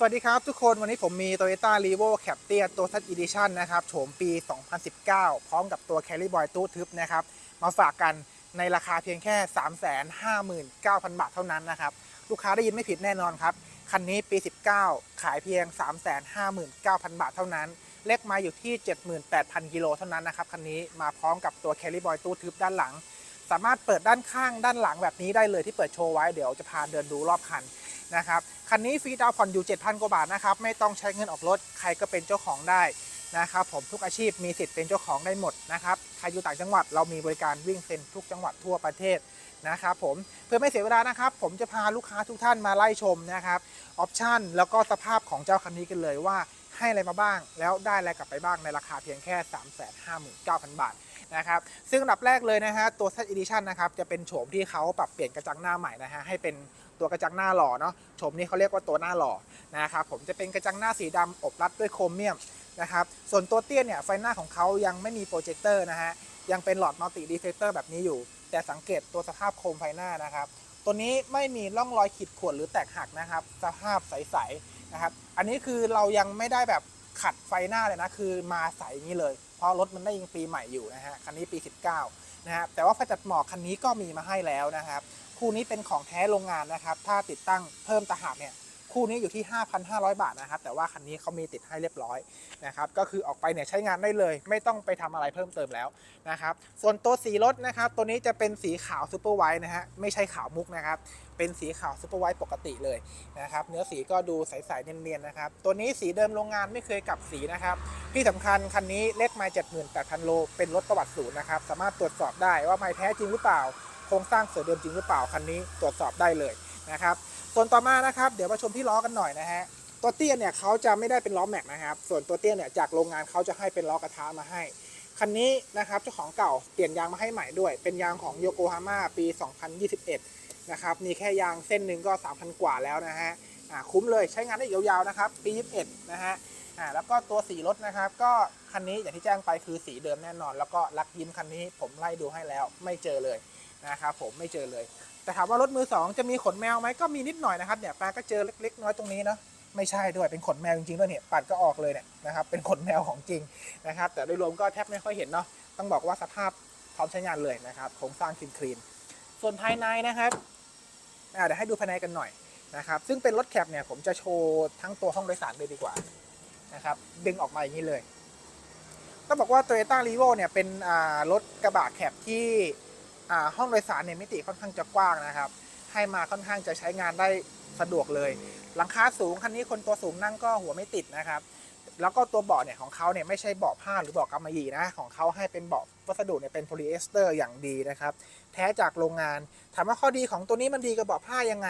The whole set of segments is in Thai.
สวัสดีครับทุกคนวันนี้ผมมี Toyota r e v o c a p t i a ตัวทัช Edition นะครับโฉมปี 2019 พร้อมกับตัว Carry Boy ตู้ทึบนะครับ มาฝากกันในราคาเพียงแค่ 359,000 บาทเท่านั้นนะครับ ลูกค้าได้ยินไม่ผิดแน่นอนครับ คันนี้ปี 19 ขายเพียง 359,000 บาทเท่านั้นเลขไมาอยู่ที่ 78,000 กิโลเท่านั้นนะครับ คันนี้มาพร้อมกับตัว Carry Boy ตู้ทึบด้านหลัง สามารถเปิดด้านข้างด้านหลังแบบนี้ได้เลยที่เปิดโชว์ไว้เดี๋ยวจะพาเดินดูรอบคันนะครับคันนี้ฟรีดาวน์ผ่อนอยู่ 7,000 กว่าบาทนะครับไม่ต้องใช้เงินออกรถใครก็เป็นเจ้าของได้นะครับผมทุกอาชีพมีสิทธิ์เป็นเจ้าของได้หมดนะครับใครอยู่ต่างจังหวัดเรามีบริการวิ่งเซ็นทุกจังหวัดทั่วประเทศนะครับผมเพื่อไม่เสียเวลานะครับ ผมจะพาลูกค้าทุกท่านมาไล่ชมนะครับออปชันแล้วก็สภาพของเจ้าคันนี้กันเลยว่าให้อะไรมาบ้าง แล้วได้อะไรกลับไปบ้างในราคาเพียงแค่ 359,000 บาท นะครับซึ่งอันดับแรกเลยนะฮะตัว Set Edition นะครับจะเป็นโฉมที่เขาปรับเปลี่ยนกระจังหน้าใหม่นะฮะให้เป็นตัวกระจังหน้าหล่อเนาะโฉมนี้เขาเรียกว่าตัวหน้าหล่อนะครับผมจะเป็นกระจังหน้าสีดำอบรัดด้วยโครเมียมนะครับส่วนตัวเตี้ยเนี่ยไฟหน้าของเขายังไม่มีโปรเจคเตอร์นะฮะยังเป็นหลอดมัลติดีเฟกเตอร์แบบนี้อยู่ แต่สังเกตตัวสภาพโคมไฟหน้านะครับ ตัวนี้ไม่มีร่องรอยขีดข่วนหรือแตกหักนะครับ สภาพใสๆนะครับ อันนี้คือเรายังไม่ได้แบบขัดไฟหน้าเลยนะ คือมาใสอย่างนี้เลย เพราะรถมันได้ยังปีใหม่อยู่นะฮะคันนี้ปี 19นะฮะแต่ว่าไฟตัดหมอกคันนี้ก็มีมาให้แล้วนะครับคู่นี้เป็นของแท้โรงงานนะครับ ถ้าติดตั้งเพิ่มตะหากเนี่ย คู่นี้อยู่ที่ 5,500 บาทนะครับ แต่ว่าคันนี้เขามีติดให้เรียบร้อยนะครับ ก็คือออกไปเนี่ยใช้งานได้เลย ไม่ต้องไปทำอะไรเพิ่มเติมแล้วนะครับ ส่วนตัวสีรถนะครับ ตัวนี้จะเป็นสีขาวซูเปอร์ไวท์นะฮะ ไม่ใช่ขาวมุกนะครับ เป็นสีขาวซูเปอร์ไวท์ปกติเลยนะครับ เนื้อสีก็ดูใสๆเนียนๆนะครับ ตัวนี้สีเดิมโรงงานไม่เคยกลับสีนะครับ ที่สำคัญคันนี้เลขไมล์78,000โล เป็นรถประวัติศูนย์นะครับ สามารถตรวจสอบได้ว่าไมล์แท้จริงหรือเปล่า โครงสร้างเสือเดิมจริงหรือเปล่า คันนี้ตรวจสอบได้เลยนะครับ ส่วนต่อมานะครับเดี๋ยวมาชมที่ล้อกันหน่อยนะฮะตัวเตี้ยเนี่ยเขาจะไม่ได้เป็นล้อแม็กนะครับ ส่วนตัวเตี้ยเนี่ยจากโรงงานเขาจะให้เป็นล้อกระทะมาให้ คันนี้นะครับเจ้าของเก่าเปลี่ยนยางมาให้ใหม่ด้วย เป็นยางของโยโกฮาม่าปี 2021 นะครับ มีแค่ยางเส้นหนึ่งก็ 3,000 กว่าแล้วนะฮะอ่าคุ้มเลยใช้งานได้ยาวๆนะครับ ปี 21 นะฮะอ่าแล้วก็ตัวสีรถนะครับ ก็คันนี้อย่างที่แจ้งไปคือสีเดิมแน่นอน แล้วก็ลักยิ้มคันนี้ผมไล่ดูให้แล้วไม่เจอเลยนะครับผมไม่เจอเลย แต่ถามว่ารถมือสองจะมีขนแมวไหมก็มีนิดหน่อยนะครับเนี่ยปลาก็เจอเล็ก ๆ น้อยตรงนี้เนาะไม่ใช่ด้วยเป็นขนแมวจริงๆด้วยเนี่ยปัดก็ออกเลยเนี่ยนะครับเป็นขนแมวของจริงนะครับ แต่โดยรวมก็แทบไม่ค่อยเห็นเนาะต้องบอกว่าสภาพพร้อมใช้งานเลยนะครับโครงสร้างคลีนคลีนส่วนภายในนะครับอ่าเดี๋ยวให้ดูภายในกันหน่อยนะครับซึ่งเป็นรถแคปเนี่ยผมจะโชว์ทั้งตัวห้องโดยสารเลยดีกว่านะครับดึงออกมาอย่างนี้เลยต้องบอกว่า Toyota r e v o เนี่ยเป็นอ่ารถกระบะแคปที่ ห้องโดยสารเนี่ยมิติค่อนข้างจะกว้างนะครับ ให้มาค่อนข้างจะใช้งานได้สะดวกเลย หลังคาสูงคันนี้คนตัวสูงนั่งก็หัวไม่ติดนะครับ แล้วก็ตัวเบาะเนี่ยของเขาเนี่ยไม่ใช่เบาะผ้าหรือเบาะกำมะหยี่นะ ของเขาให้เป็นเบาะวัสดุเนี่ยเป็นโพลีเอสเตอร์อย่างดีนะครับ แท้จากโรงงาน ถามว่าข้อดีของตัวนี้มันดีกับเบาะผ้ายังไง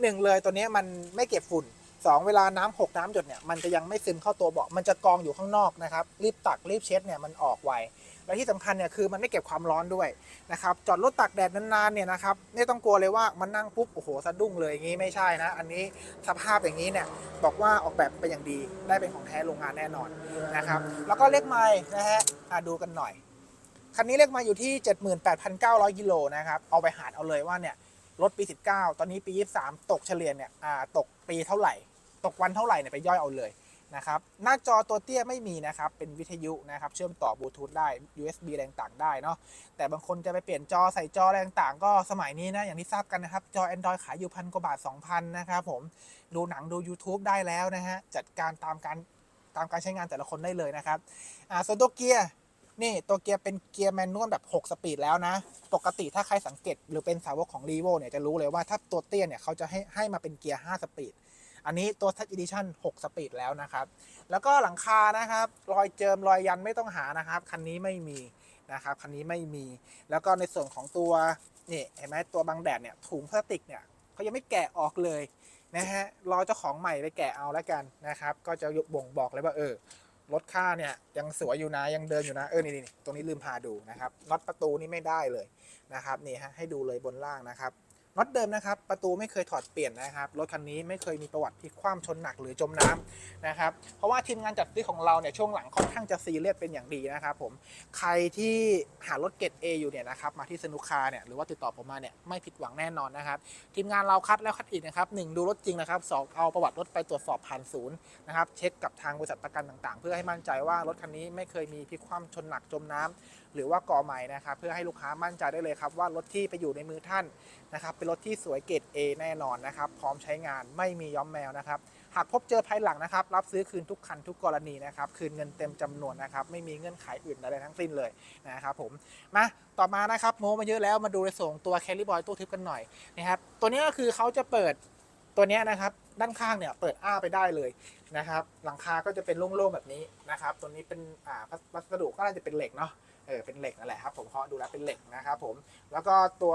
หนึ่งเลยตัวนี้มันไม่เก็บฝุ่น สองเวลาน้ำหกน้ำหยดเนี่ยมันจะยังไม่ซึมเข้าตัวเบาะมันจะกองอยู่ข้างนอกนะครับ รีบตักรีบเช็ดเนี่ยมันออกไวและที่สำคัญเนี่ยคือมันไม่เก็บความร้อนด้วยนะครับจอดรถตากแดดนานๆเนี่ยนะครับไม่ต้องกลัวเลยว่ามันนั่งปุ๊บโอ้โหสะดุ้งเลยอย่างนี้ไม่ใช่นะ อันนี้สภาพอย่างนี้เนี่ยบอกว่าออกแบบเป็นอย่างดีได้เป็นของแท้โรงงานแน่นอนนะครับแล้วก็เลขไมล์นะฮะอะดูกันหน่อยคันนี้เลขไมล์อยู่ที่ 78,900กิโลนะครับเอาไปหารเอาเลยว่าเนี่ยรถปี 19 ตอนนี้ปี 23 ตกเฉลี่ยเนี่ยตกปีเท่าไหร่ ตกวันเท่าไหร่เนี่ยไปย่อยเอาเลยนะครับหน้าจอตัวเตี้ยไม่มีนะครับเป็นวิทยุนะครับเชื่อมต่อบลูทูธได้ USB แรงต่างได้เนาะแต่บางคนจะไปเปลี่ยนจอใส่จอแรงต่างก็สมัยนี้นะอย่างที่ทราบกันนะครับ จอ Android ขายอยู่พันกว่าบาท 2,000 นะครับผมดูหนังดู YouTube ได้แล้วนะฮะจัดการตามการตามการใช้งานแต่ละคนได้เลยนะครับอ่าส่วนตัวเกียร์นี่ตัวเกียร์เป็นเกียร์แมนนวลแบบ 6 สปีดแล้วนะ ปกติถ้าใครสังเกตหรือเป็นสาวกของ r e v o เนี่ยจะรู้เลยว่าถ้าตัวเตี้ยเนี่ยเขาจะให้ให้มาเป็นเกียร์ 5 สปีด อันนี้ตัว Touch Edition 6 สปีดแล้วนะครับ แล้วก็หลังคานะครับ รอยเจิมรอยยันไม่ต้องหานะครับ คันนี้ไม่มีนะครับ คันนี้ไม่มี แล้วก็ในส่วนของตัวนี่เห็นไหมตัวบังแดดเนี่ยถุงพลาสติกเนี่ยเขายังไม่แกะออกเลยนะฮะ รอเจ้าของใหม่ไปแกะเอาแล้วกันนะครับ ก็จะบ่งบอกเลยว่าเออรถค่าเนี่ยยังสวยอยู่นะยังเดินอยู่นะเออนี่นี่ตรงนี้ลืมพาดูนะครับน็อตประตูนี่ไม่ได้เลยนะครับนี่ฮะให้ดูเลยบนล่างนะครับ น็อตเดิมนะครับ ประตูไม่เคยถอดเปลี่ยนนะครับ รถคันนี้ไม่เคยมีประวัติพลิกคว่ำชนหนักหรือจมน้ำนะครับ เพราะว่าทีมงานจัดซื้อของเราเนี่ยช่วงหลังค่อนข้างจะซีเรียสเป็นอย่างดีนะครับผม ใครที่หารถเกรด A อยู่เนี่ยนะครับมาที่สนุกคาเนี่ยหรือว่าติดต่อผมมาเนี่ยไม่ผิดหวังแน่นอนนะครับ ทีมงานเราคัดแล้วคัดอีกนะครับหนึ่งดูรถจริงนะครับสองเอาประวัติรถไปตรวจสอบผ่านศูนย์นะครับเช็คกับทางบริษัทประกันต่างๆ เพื่อให้มั่นใจว่ารถคันนี้ไม่เคยมีพลิกคว่ำชนหนักจมน้ำ หรือว่าก่อใหม่นะครับเพื่อให้ลูกค้ามั่นใจได้เลยครับว่ารถที่ไปอยู่ในมือท่านนะครับเป็นรถที่สวยเกรด A แน่นอนนะครับพร้อมใช้งานไม่มีย้อมแมวนะครับหากพบเจอภายหลังนะครับรับซื้อคืนทุกคันทุกกรณีนะครับคืนเงินเต็มจำนวนนะครับไม่มีเงื่อนไขอื่นใดทั้งสิ้นเลยนะครับผมมาต่อมานะครับโมมาเยอะแล้วมาดูในส่งตัวแคลิบอยตู้ทึบกันหน่อยนะครับตัวนี้ก็คือเขาจะเปิดตัวนี้นะครับด้านข้างเนี่ยเปิดอ้าไปได้เลยนะครับหลังคาก็จะเป็นโล่งๆแบบนี้นะครับตัวนี้เป็นอ่าวัสดุก็น่าจะเป็นเหล็กเนาะ ออเป็นเหล็กนั่นแหละครับผมเคาะดูแล้วเป็นเหล็กนะครับผมแล้วก็ตัว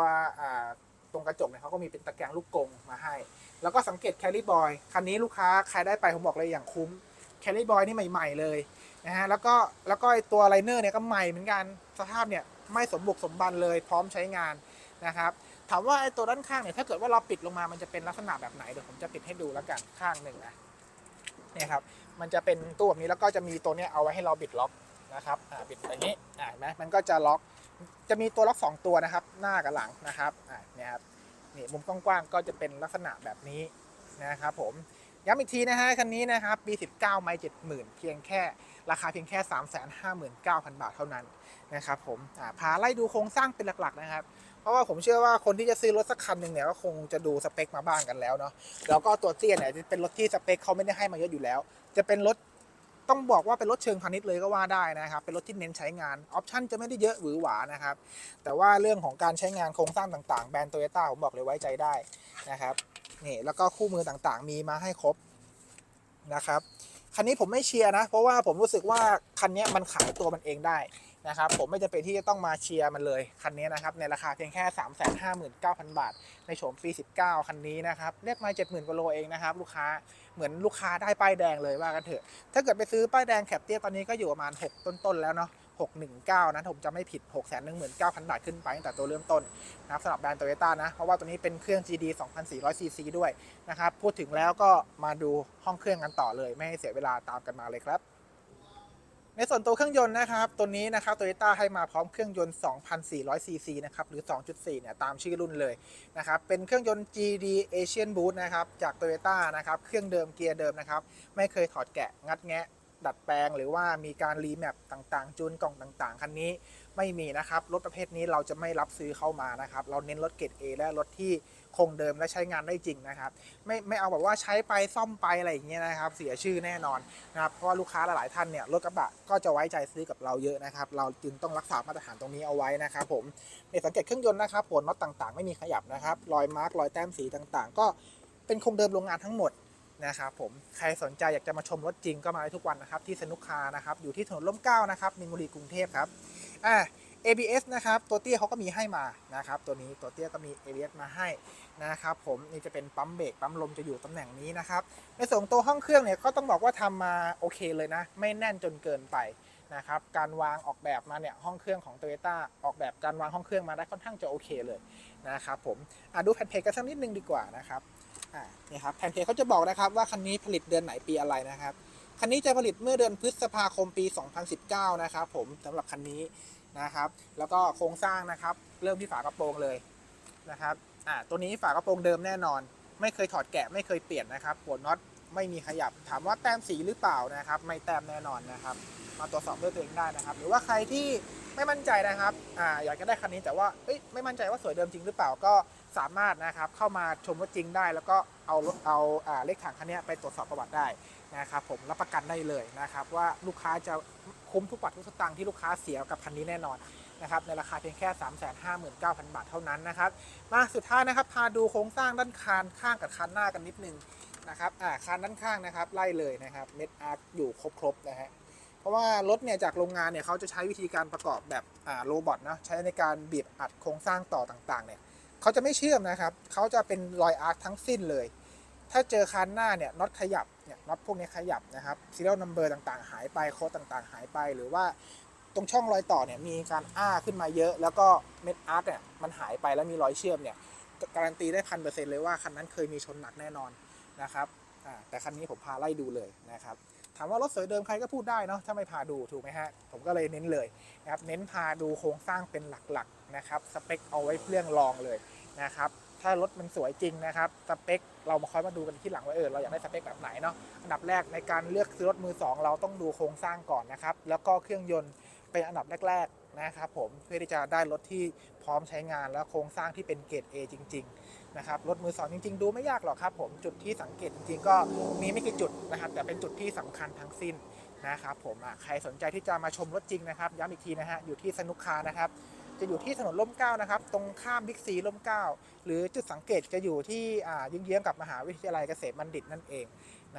ตรงกระจกเนี่ยเขาก็มีเป็นตะแกรงลูกกงมาให้ แล้วก็สังเกตแคลิบอยคันนี้ลูกค้าใครได้ไปผมบอกเลยอย่างคุ้มแคลิบอยนี่ใหม่ ๆ เลยนะฮะแล้วก็แล้วก็ไอ้ตัวไลเนอร์เนี่ยก็ใหม่เหมือนกันสภาพเนี่ยไม่สมบุกสมบันเลยพร้อมใช้งานนะครับถามว่าไอ้ตัวด้านข้างเนี่ยถ้าเกิดว่าเราปิดลงมามันจะเป็นลักษณะแบบไหนเดี๋ยวผมจะปิดให้ดูแล้วกันข้างหนึ่งนะเนี่ยครับมันจะเป็นตู้แบบนี้แล้วก็จะมีตัวเนี้ยเอาไว้ให้เราบิดล็อก นะครับอ่าบิดอย่างนี้อ่าเห็นไหมมันก็จะล็อกจะมีตัวล็อกสองตัวนะครับ หน้ากับหลังนะครับอ่าเนี่ยครับนี่มุมกว้างๆก็จะเป็นลักษณะแบบนี้นะครับผมย้ำอีกทีนะฮะคันนี้นะครับปี 19 ไม่ 70,000 เพียงแค่ ราคาเพียงแค่ 359,000 บาทเท่านั้นนะครับผมพาไล่ดูโครงสร้างเป็นหลักๆนะครับ เพราะว่าผมเชื่อว่าคนที่จะซื้อรถสักคันหนึ่งเนี่ยก็คงจะดูสเปคมาบ้างกันแล้วเนาะแล้วก็ตัวเตี้ยเนี่ยจะเป็นรถที่สเปคเขาไม่ได้ให้มาเยอะอยู่แล้ว จะเป็นรถ ต้องบอกว่าเป็นรถเชิงพาณิชย์เลยก็ว่าได้นะครับ เป็นรถที่เน้นใช้งาน ออปชั่นจะไม่ได้เยอะหวือหวานะครับ แต่ว่าเรื่องของการใช้งานโครงสร้างต่างๆ แบรนด์โตโยต้าผมบอกเลยไว้ใจได้นะครับนี่แล้วก็คู่มือต่างๆ มีมาให้ครบนะครับคันนี้ผมไม่เชียร์นะ เพราะว่าผมรู้สึกว่าคันนี้มันขายตัวมันเองได้ นะครับผมไม่จำเป็นที่จะต้องมาเชียร์มันเลยคันนี้นะครับในราคาเพียงแค่ 359,000 บาท ในโฉมปี 19 คันนี้นะครับเรียกมา 70,000กว่าโลเองนะครับลูกค้าเหมือนลูกค้าได้ป้ายแดงเลยว่ากันเถอะ ถ้าเกิดไปซื้อป้ายแดงแคปเตี้ยตอนนี้ก็อยู่ประมาณ 6 ต้นๆแล้วเนาะ619 นะผมจะไม่ผิด 619,000 บาทขึ้นไปตั้งแต่ตัวเริ่มต้นนะครับสำหรับแบรนด์โตโยต้านะ เพราะว่าตัวนี้เป็นเครื่อง GD 2,400 cc ด้วยนะครับ พูดถึงแล้วก็มาดูห้องเครื่องกันต่อเลย ไม่ให้เสียเวลาตามกันมาเลยครับ ในส่วนตัวเครื่องยนต์นะครับตัวนี้นะครับโตโยต้าให้มาพร้อมเครื่องยนต์2,400 cc นะครับหรือ 2.4 เนี่ยตามชื่อรุ่นเลยนะครับเป็นเครื่องยนต์ GD Asian Boost นะครับจากโตโยต้านะครับเครื่องเดิมเกียร์เดิมนะครับไม่เคยถอดแกะงัดแงะ ดัดแปลง หรือว่ามีการรีแมปต่างๆ จูนกล่องต่างๆ คันนี้ไม่มีนะครับ รถประเภทนี้เราจะไม่รับซื้อเข้ามานะครับ เราเน้นรถเกรด A และรถที่คงเดิมและใช้งานได้จริงนะครับ ไม่ไม่เอาแบบว่าใช้ไปซ่อมไปอะไรอย่างเงี้ยนะครับ เสียชื่อแน่นอนนะครับ เพราะว่าลูกค้าหลายๆท่านเนี่ยรถกระบะก็จะไว้ใจซื้อกับเราเยอะนะครับ เราจึงต้องรักษามาตรฐานตรงนี้เอาไว้นะครับผมในสังเกตเครื่องยนต์นะครับผลน็อตต่างๆ ไม่มีขยับนะครับ รอยมาร์กรอยแต้มสีต่างๆ ก็เป็นคงเดิมโรงงานทั้งหมด นะครับผมใครสนใจอยากจะมาชมรถจริงก็มาได้ทุกวันนะครับที่สนุกคานะครับอยู่ที่ถนนร่มเก้านะครับมินบุรีกรุงเทพครับอ่า ABS นะครับตัวเตี้ยเขาก็มีให้มานะครับตัวนี้ตัวเตี้ยก็มี ABS มาให้นะครับผมนี่จะเป็นปั๊มเบรกปั๊มลมจะอยู่ตำแหน่งนี้นะครับในส่วนตัวห้องเครื่องเนี่ยก็ต้องบอกว่าทำมาโอเคเลยนะ ไม่แน่นจนเกินไปนะครับการวางออกแบบมาเนี่ยห้องเครื่องของ Toyota ออกแบบการวางห้องเครื่องมาได้ค่อนข้างจะโอเคเลยนะครับผมดูแผ่นเพจกันสักนิดนึงดีกว่านะครับ อ่านี่ครับแผ่นเพจเขาจะบอกนะครับว่าคันนี้ผลิตเดือนไหนปีอะไรนะครับ คันนี้จะผลิตเมื่อเดือนพฤษภาคมปี 2019 นะครับผมสำหรับคันนี้นะครับ แล้วก็โครงสร้างนะครับ เริ่มที่ฝากระโปรงเลยนะครับอ่าตัวนี้ฝากระโปรงเดิมแน่นอน ไม่เคยถอดแกะไม่เคยเปลี่ยนนะครับหัวน็อตไม่มีขยับถามว่าแต้มสีหรือเปล่านะครับ ไม่แต้มแน่นอนนะครับ มาตรวจสอบด้วยตัวเองได้นะครับ หรือว่าใครที่ไม่มั่นใจนะครับอ่าอยากจะได้คันนี้แต่ว่าเอ้ยไม่มั่นใจว่าสวยเดิมจริงหรือเปล่าก็สามารถนะครับเข้ามาชมรถจริงได้ แล้วก็เอารถเอาอ่าเลขถังคันนี้ไปตรวจสอบประวัติได้นะครับผมรับประกันได้เลยนะครับว่าลูกค้าจะคุ้มทุกบาททุกสตางค์ที่ลูกค้าเสียกับคันนี้แน่นอนนะครับในราคาเพียงแค่ 359,000 บาทเท่านั้นนะครับมาสุดท้ายนะครับพาดูโครงสร้างด้านคานข้างกับคานหน้ากันนิดนึงนะครับอ่าคานด้านข้างนะครับไล่เลยนะครับเม็ดอาร์คอยู่ครบๆนะฮะ ราะว่ารถเนี่ยจากโรงงานเนี่ยเขาจะใช้วิธีการประกอบแบบโรบอทนะใช้ในการบีบอัดโครงสร้างต่อต่างๆเนี่ยเขาจะไม่เชื่อมนะครับเขาจะเป็นรอยอาร์คทั้งสิ้นเลย ถ้าเจอคานหน้าเนี่ยน็อตขยับเนี่ยน็อตพวกนี้ขยับนะครับซีเรียลนัมเบอร์ต่างๆ หายไปโค้ดต่างๆ หายไปหรือว่าตรงช่องรอยต่อเนี่ยมีการอ้าขึ้นมาเยอะ แล้วก็เม็ดอาร์คเนี่ยมันหายไปแล้วมีรอยเชื่อมเนี่ยการันตีได้พันเปอร์เซ็นต์เลยว่าคันนั้นเคยมีชนหนักแน่นอนนะครับแต่คันนี้ผมพาไล่ดูเลยนะครับ ถามว่ารถสวยเดิมใครก็พูดได้เนาะถ้าไม่พาดูถูกไหมฮะ ผมก็เลยเน้นเลยนะครับเน้นพาดูโครงสร้างเป็นหลักๆนะครับสเปคเอาไว้เรื่องรองเลยนะครับถ้ารถมันสวยจริงนะครับสเปคเรามาคอยมาดูกันที่หลังว่าเออเราอยากได้สเปคแบบไหนเนาะอันดับแรกในการเลือกซื้อรถมือสองเราต้องดูโครงสร้างก่อนนะครับแล้วก็เครื่องยนต์เป็นอันดับแรก ๆนะครับผมเพื่อที่จะได้รถที่พร้อมใช้งานและโครงสร้างที่เป็นเกรด A จริง ๆ นะครับรถมือสองจริง ๆ ดูไม่ยากหรอกครับผมจุดที่สังเกตจริงๆก็มีไม่กี่จุดนะครับ แต่เป็นจุดที่สำคัญทั้งสิ้นนะครับผมใครสนใจที่จะมาชมรถจริงนะครับ ย้ำอีกทีนะฮะอยู่ที่สนุกคานะครับจะอยู่ที่ถนนร่มเก้านะครับ ตรงข้ามบิ๊กซีร่มเก้าหรือจุดสังเกตจะอยู่ที่อ่าเยื้องๆกับมหาวิทยาลัยเกษตรบัณฑิตนั่นเอง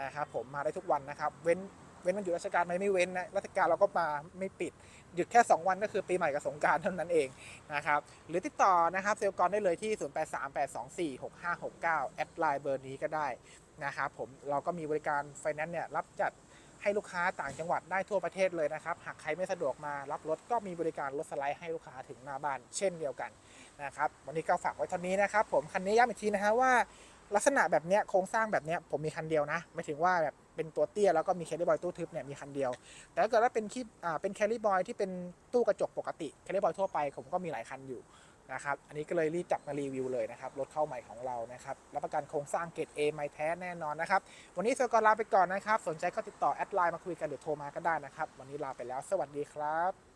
นะครับผมมาได้ทุกวันนะครับ เว้น เว้นวันหยุดราชการไหมไม่เว้นนะราชการเราก็มาไม่ปิด หยุดแค่ 2 วันก็คือปีใหม่กับสงการเท่านั้นเองนะครับหรือติดต่อนะครับเซลกรได้เลยที่ 0838246569 แอดไลน์เบอร์นี้ก็ได้นะครับผมเราก็มีบริการไฟแนนซ์เนี่ยรับจัดให้ลูกค้าต่างจังหวัดได้ทั่วประเทศเลยนะครับ หากใครไม่สะดวกมารับรถก็มีบริการรถสไลด์ให้ลูกค้าถึงหน้าบ้านเช่นเดียวกันนะครับ วันนี้ก็ฝากไว้เท่านี้นะครับ ผมคันนี้ย้ำอีกทีนะฮะว่า ลักษณะแบบเนี้ยโครงสร้างแบบเนี้ยผมมีคันเดียวนะไม่ถึงว่าแบบเป็นตัวเตี้ยแล้วก็มีแคลรี่บอยตู้ทึบเนี่ยมีคันเดียว แต่ถ้าเกิดว่าเป็นคลิปอ่าเป็นแคลรี่บอยที่เป็นตู้กระจกปกติแคลรี่บอยทั่วไปผมก็มีหลายคันอยู่นะครับอันนี้ก็เลยรีบจับมารีวิวเลยนะครับรถเข้าใหม่ของเรานะครับรับประกันโครงสร้างเกรด A ไม่แท้แน่นอนนะครับวันนี้เซลล์กอลาไปก่อนนะครับสนใจก็ติดต่อแอดไลน์มาคุยกันหรือโทรมาก็ได้นะครับวันนี้ลาไปแล้ว สวัสดีครับ